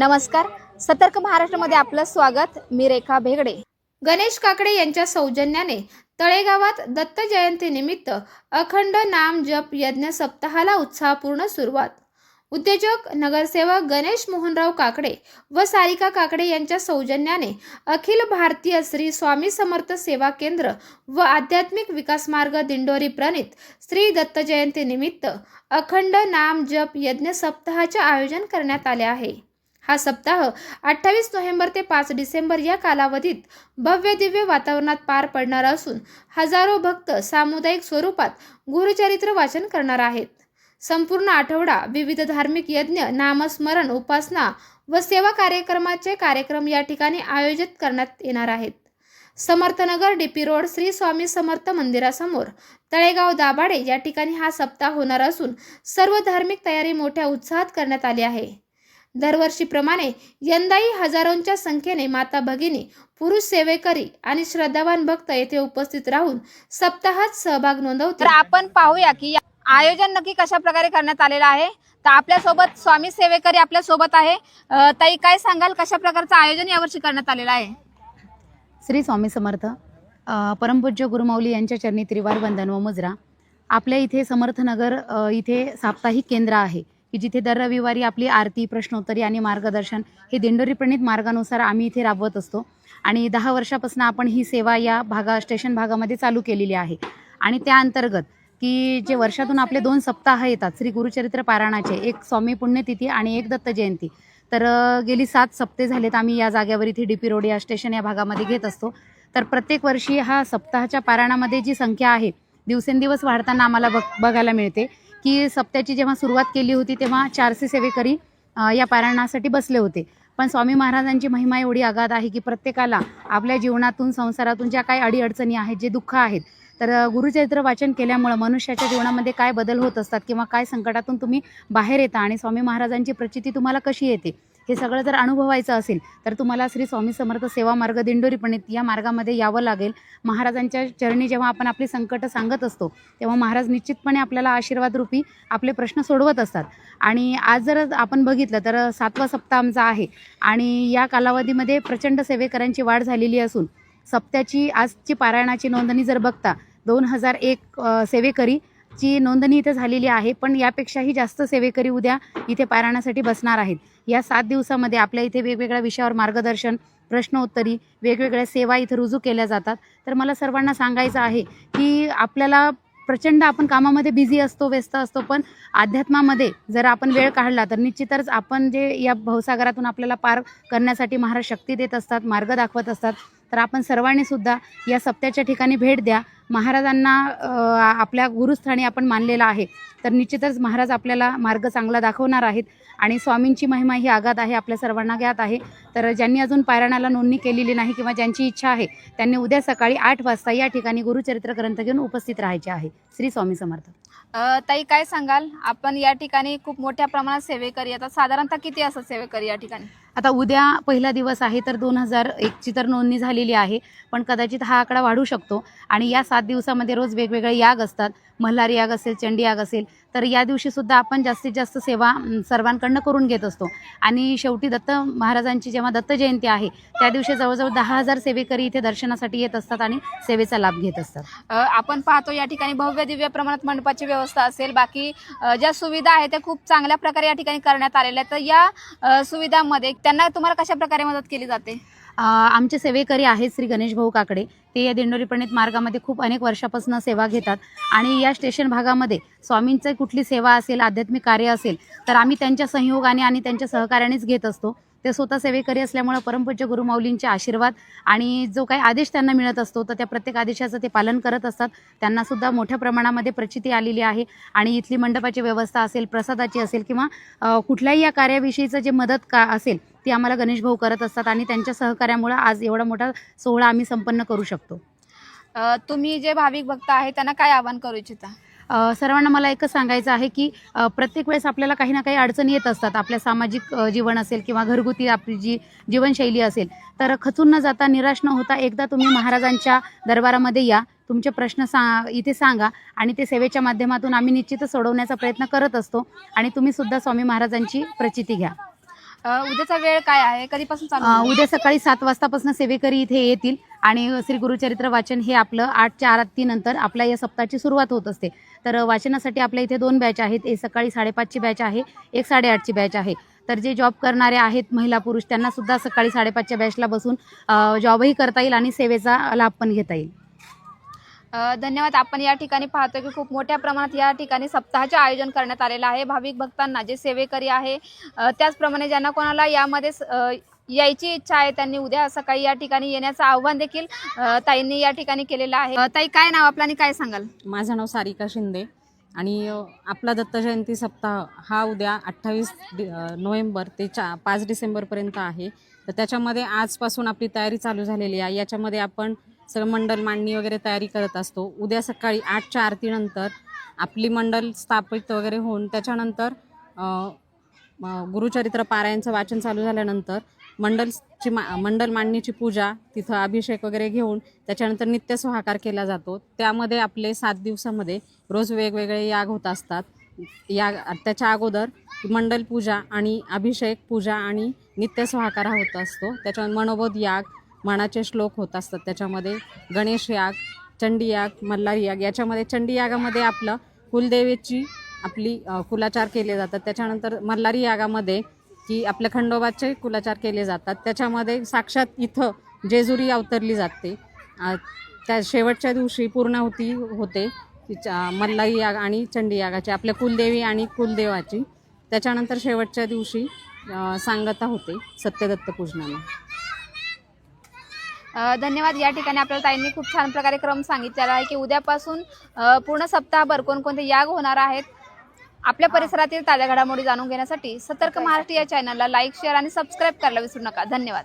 नमस्कार. सतर्क महाराष्ट्रामध्ये आपलं स्वागत. मी रेखा भेगडे. गणेश काकडे यांच्या सौजन्याने तळेगावात दत्त जयंतीनिमित्त अखंड नाम जप यज्ञ सप्ताहाला उत्साहपूर्ण सुरुवात. उद्योजक नगरसेवक गणेश मोहनराव काकडे व सारिका काकडे यांच्या सौजन्याने अखिल भारतीय श्री स्वामी समर्थ सेवा केंद्र व आध्यात्मिक विकास मार्ग दिंडोरी प्रणित श्री दत्त जयंतीनिमित्त अखंड नाम जप यज्ञ सप्ताहाचे आयोजन करण्यात आले आहे. हा सप्ताह अठ्ठावीस नोव्हेंबर ते पाच डिसेंबर या कालावधीत भव्य दिव्य वातावरणात पार पडणार असून हजारो भक्त सामुदायिक स्वरूपात गुरुचरित्र वाचन करणार आहेत. संपूर्ण आठवडा विविध धार्मिक यज्ञ नामस्मरण उपासना व सेवा कार्यक्रमाचे कार्यक्रम या ठिकाणी आयोजित करण्यात येणार आहेत. समर्थनगर डीपी रोड श्री स्वामी समर्थ मंदिरासमोर तळेगाव दाभाडे या ठिकाणी हा सप्ताह होणार असून सर्व धार्मिक तयारी मोठ्या उत्साहात करण्यात आली आहे. दरवर्षीप्रमाणे यंदाही हजारोंच्या संख्येने माता भगिनी पुरुष सेवेकरी आणि श्रद्धावान भक्त येथे उपस्थित राहून सप्ताहात सहभाग नोंदवतील. तर आपण पाहूया की या- आयोजन नक्की कशा प्रकारे करण्यात आलेलं आहे. तर आपल्यासोबत स्वामी सेवेकरी आपल्यासोबत आहे ताई काय सांगाल? कशा प्रकारचं आयोजन यावर्षी करण्यात आलेलं आहे? श्री स्वामी समर्थ परमपूज्य गुरुमाऊली यांच्या चरणी त्रिवार वंदन व मुजरा. आपल्या इथे समर्थनगर इथे साप्ताहिक केंद्र आहे. की जिथे दर रविवारी आपली आरती प्रश्नोत्तरी आणि मार्गदर्शन हे दिंडोरीप्रणित मार्गानुसार आम्ही इथे राबवत असतो. आणि दहा वर्षापासून आपण ही सेवा या भागा स्टेशन भागामध्ये चालू केलेली आहे. आणि त्या अंतर्गत की जे वर्षातून आपले दोन सप्ताह येतात श्री गुरुचरित्र पारायणाचे एक स्वामी पुण्यतिथी आणि एक दत्त जयंती. तर गेली सात सप्ते झालेत आम्ही या जागेवर इथे डी पी रोड या स्टेशन या भागामध्ये घेत असतो. तर प्रत्येक वर्षी हा सप्ताहाच्या पारायणामध्ये जी संख्या आहे दिवसेंदिवस वाढताना आम्हाला बघ बघायला मिळते. की सप्त्याची जेव्हा सुरुवात केली होती तेव्हा चारशे सेवेकरी या पारायणासाठी बसले होते. पण स्वामी महाराजांची महिमा एवढी आघात आहे की प्रत्येकाला आपल्या जीवनातून संसारातून ज्या काही अडीअडचणी आहेत जे दुःख आहेत तर गुरुचरित्र वाचन केल्यामुळं मनुष्याच्या जीवनामध्ये काय बदल होत असतात किंवा काय संकटातून तुम्ही बाहेर येता आणि स्वामी महाराजांची प्रचिती तुम्हाला कशी येते? हे सगळं जर अनुभवायचं असेल तर तुम्हाला श्री स्वामी समर्थ सेवा मार्ग दिंडोरी पणित या मार्गामध्ये यावं लागेल. महाराजांच्या चरणी जेव्हा आपण आपली संकट सांगत असतो तेव्हा महाराज निश्चितपणे आपल्याला आशीर्वाद रूपी आपले प्रश्न सोडवत असतात. आणि आज जर आपण बघितलं तर सातवा सप्ताह आमचा आहे. आणि या कालावधीमध्ये प्रचंड सेवेकरांची वाढ झालेली असून सप्त्याची आजची पारायणाची नोंदणी जर बघता दोन हजार एक सेवेकरी ची नोंदणी इथे झालेली आहे पण यापेक्षाही जास्त सेवेकरी उद्या इथे पारायणासाठी बसणार आहेत. या सात दिवसामध्ये आपल्या इथे वेगवेगळ्या विषयावर मार्गदर्शन प्रश्नोत्तरी वेगवेगळ्या सेवा इथे रुजू केल्या जातात. तर मला सर्वांना सांगायचं आहे की आपल्याला प्रचंड आपण कामामध्ये बिझी असतो व्यस्त असतो पण अध्यात्मामध्ये जर आपण वेळ काढला तर निश्चितच आपण जे या भवसागरातून आपल्याला पार करण्यासाठी महाराज शक्ती देत असतात मार्ग दाखवत असतात. तर आपण सर्वांनी सुद्धा या सप्त्याच्या ठिकाणी भेट द्या. महाराजांना आपल्या गुरुस्थानी आपण मानलेलं आहे. तर निश्चितच महाराज आपल्याला मार्ग चांगला दाखवणार आहेत आणि स्वामींची महिमा ही आगाध आहे आपल्या सर्वांना ज्ञात आहे. तर ज्यांनी अजून पारायणाला नोंदणी केलेली नाही किंवा ज्यांची इच्छा आहे त्यांनी उद्या सकाळी आठ वाजता या ठिकाणी गुरुचरित्र ग्रंथ घेऊन उपस्थित राहायचे आहे. श्री स्वामी समर्थ. ताई काय सांगाल? आपण या ठिकाणी खूप मोठ्या प्रमाणात सेवेकरी येतात साधारणतः किती असतात सेवेकरी या ठिकाणी? आता उद्या पहिला दिवस आहे तर दोन हजार एकची तर नोंदणी झालेली आहे पण कदाचित हा आकडा वाढू शकतो. आणि या सात दिवसामध्ये रोज वेगवेगळे याग असतात. मल्हारी याग असेल चंडी याग असेल तर या दिवशी सुद्धा आपण जास्तीत जास्त सेवा सर्वांकडनं करून घेत असतो. आणि शेवटी दत्त महाराजांची जेव्हा दत्त जयंती आहे त्या दिवशी जवळजवळ दहा हजार सेवेकरी इथे दर्शनासाठी येत असतात आणि सेवेचा लाभ घेत असतात. आपण पाहतो या ठिकाणी भव्य दिव्य प्रमाणात मंडपाची व्यवस्था असेल. बाकी ज्या सुविधा आहेत त्या खूप चांगल्या प्रकारे या ठिकाणी करण्यात आलेल्या आहेत. तर या सुविधामध्ये सुविधांमध्ये त्यांना तुम्हाला कशा प्रकारे मदत केली जाते? आमचे सेवेकरी आहेत श्री गणेश भाऊ काकडे. ते या दिंडोरी प्रणित मार्गामध्ये खूप अनेक वर्षापासून सेवा घेतात. आणि या स्टेशन भागामध्ये स्वामींचं कुठली सेवा असेल आध्यात्मिक कार्य असेल तर आम्ही त्यांच्या संयोगाने आणि त्यांच्या सहकार्यानेच घेत असतो. ते स्वतः सेवेकरी असल्यामुळं परमपूज्य गुरुमाऊलींचे आशीर्वाद आणि जो काही आदेश त्यांना मिळत असतो तर त्या प्रत्येक आदेशाचं ते पालन करत असतात. त्यांनासुद्धा मोठ्या प्रमाणामध्ये प्रचिती आलेली आहे आणि इथली मंडपाची व्यवस्था असेल प्रसादाची असेल किंवा कुठल्याही या कार्याविषयीचं जे मदत का असेल ती आम्हाला गणेश भाऊ करत असतात आणि त्यांच्या सहकार्यामुळं आज एवढा मोठा सोहळा आम्ही संपन्न करू शकतो. तुम्ही जे भाविक भक्त आहे त्यांना काय आवाहन करू इच्छिता? सर्वांना मला एकच सांगायचं आहे की प्रत्येक वेळेस आपल्याला काही ना काही अडचणी येत असतात. आपल्या सामाजिक जीवन असेल किंवा घरगुती आपली जी जीवनशैली असेल तर खचून न जाता निराश न होता एकदा तुम्ही महाराजांच्या दरबारामध्ये या. तुमचे प्रश्न सा इथे सांगा आणि ते सेवेच्या माध्यमातून आम्ही निश्चितच सोडवण्याचा प्रयत्न करत असतो आणि तुम्ही सुद्धा स्वामी महाराजांची प्रचिती घ्या. उद्याचा वेळ काय आहे? कधीपासून? उद्या सकाळी सात वाजतापासून सेवेकरी इथे येतील. आणि श्री गुरुचरित्र वाचन हे आपलं आठच्या आरती नंतर आपल्या या सप्ताहाची सुरुवात होत असते. तर वाचनासाठी आपल्या इथे दोन बॅच आहेत. एक सकाळी साडेपाचची बॅच आहे एक साडेआठची बॅच आहे. तर जे जॉब करणारे आहेत महिला पुरुष त्यांना सुद्धा सकाळी साडेपाचच्या बॅचला बसून जॉबही करता येईल आणि सेवेचा लाभ पण घेता येईल. धन्यवाद. आपण या ठिकाणी पाहतो की खूप मोठ्या प्रमाणात या ठिकाणी सप्ताहाचे आयोजन करण्यात आलेलं आहे. भाविक भक्तांना जे सेवेकरी आहे त्याचप्रमाणे ज्यांना कोणाला यामध्ये यायची इच्छा आहे त्यांनी उद्या सकाळी या ठिकाणी येण्याचं आव्हान देखील ताईंनी या ठिकाणी केलेलं आहे. ताई काय नाव आपलं आणि काय सांगाल? माझं नाव सारिका शिंदे आणि आपला दत्त जयंती सप्ताह हा उद्या अठ्ठावीस डि नोव्हेंबर ते चा पाच डिसेंबरपर्यंत आहे. तर त्याच्यामध्ये आजपासून आपली तयारी चालू झालेली आहे. याच्यामध्ये आपण सगळं मंडल मांडणी वगैरे तयारी करत असतो. उद्या सकाळी आठच्या आरतीनंतर आपली मंडल स्थापित वगैरे होऊन त्याच्यानंतर गुरुचरित्र पारायणचं वाचन चालू झाल्यानंतर मंडलची मा मंडल मांडणीची पूजा तिथं अभिषेक वगैरे घेऊन त्याच्यानंतर नित्य स्वाहाकार केला जातो. त्यामध्ये आपले सात दिवसामध्ये रोज वेगवेगळे याग होत असतात. याग त्याच्या अगोदर मंडल पूजा आणि अभिषेक पूजा आणि नित्य स्वाहाकार हा होत असतो. त्याच्या मनोबोध याग मनाचे श्लोक होत असतात. त्याच्यामध्ये गणेश याग चंडी याग मल्हारी याग याच्यामध्ये चंडी यागामध्ये आपलं कुलदेवीची आपली कुलाचार केले जातात. त्याच्यानंतर मल्हारी यागामध्ये की आपल्या खंडोबाचे कुलाचार केले जातात. त्याच्यामध्ये साक्षात इथं जेजुरी अवतरली जाते. त्या शेवटच्या दिवशी पूर्णाहुती होते तिच्या मल्लाई याग आणि चंडी यागाची आपल्या कुलदेवी आणि कुलदेवाची. त्याच्यानंतर शेवटच्या दिवशी सांगता होते सत्यदत्त पूजनाने धन्यवाद. या ठिकाणी आपल्याला ताईंनी खूप छान प्रकारे क्रम सांगितलेला आहे की उद्यापासून पूर्ण सप्ताहभर कोणकोणते याग होणार आहेत. आपल्या परिसरातील ताज्या घडामोडी जाणून घेण्यासाठी सतर्क महाराष्ट्र या चॅनलला लाईक शेअर आणि सबस्क्राईब करायला विसरू नका. धन्यवाद.